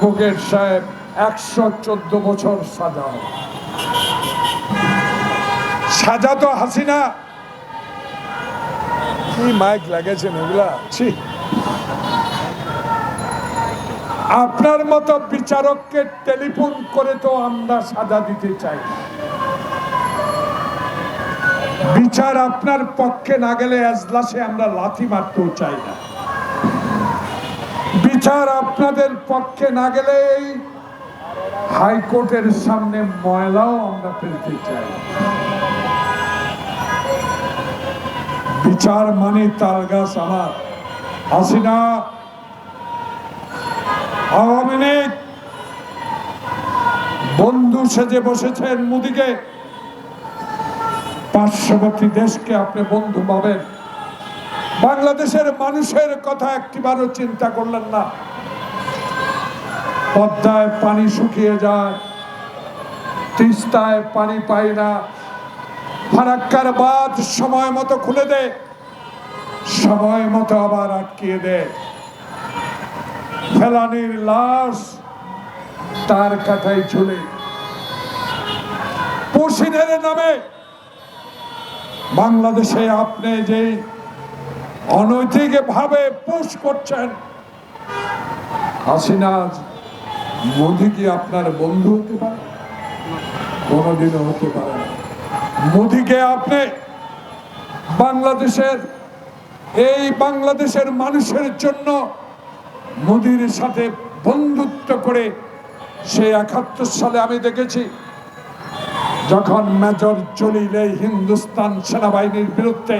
Advocate সাহেব একশো চোদ্দ বছর সাজা। সাজা তো হাসিনা। কি মাইক লাগাইছেন এগুলা? ছি। আপনার মতো বিচারককে টেলিফোন করে তো আমরা সাজা দিতে চাই। বিচার আপনার পক্ষে না গেলে এজলাসে আমরা লাথি মারতেও চাই না। বিচার আপনাদের পক্ষে না গেলে হাইকোর্টের সামনে ময়লাও আমরা ফেলতে চাই। বিচার মানে তাল গাছ আমার। হাসিনা, আওয়ামী লীগ, বন্ধু সেজে বসেছেন মোদিকে। পার্শ্ববর্তী দেশকে আপনি বন্ধু পাবেন বাংলাদেশের মানুষের কথা একটিবারও চিন্তা করলেন না। পদ্মায় পানি শুকিয়ে যায়, তিস্তায় পানি পাই না। ফারাক্কার বাদ সময় মতো খুলে দে, সময় মতো আবার আটকিয়ে দে। ফেলানির লাশ তার কাঠায় ঝুলে। পশিনের নামে বাংলাদেশে আপনি যে অনৈতিক ভাবে পুশ করছেন। হাসিনা, মোদি কি আপনার বন্ধু হতে পারে? কোনোদিনও হতে পারে না। মোদিকে আপনি বাংলাদেশের, এই বাংলাদেশের মানুষের জন্য মোদির সাথে বন্ধুত্ব করে সেই একাত্তর সালে আমি দেখেছি, যখন মেজর জলিল এই হিন্দুস্তান সেনাবাহিনীর বিরুদ্ধে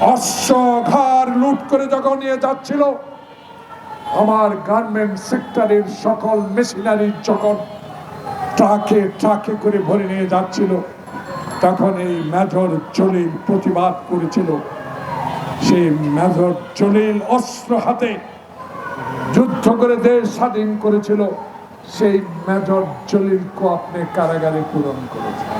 অশ্ব ঘর লুট করে যখন নিয়ে যাচ্ছিল। আমার গার্মেন্ট সেক্টরের সকল মেশিনারি যখন ট্রাকে ট্রাকে করে ভরে নিয়ে যাচ্ছিল। তখন এই মেজর জলিল প্রতিবাদ করেছিল। সেই মেজর জলিল অস্ত্র হাতে যুদ্ধ করে দেশ স্বাধীন করেছিল। সেই মেজর জলিলকে আপনি কারাগারে পূরণ করেছেন।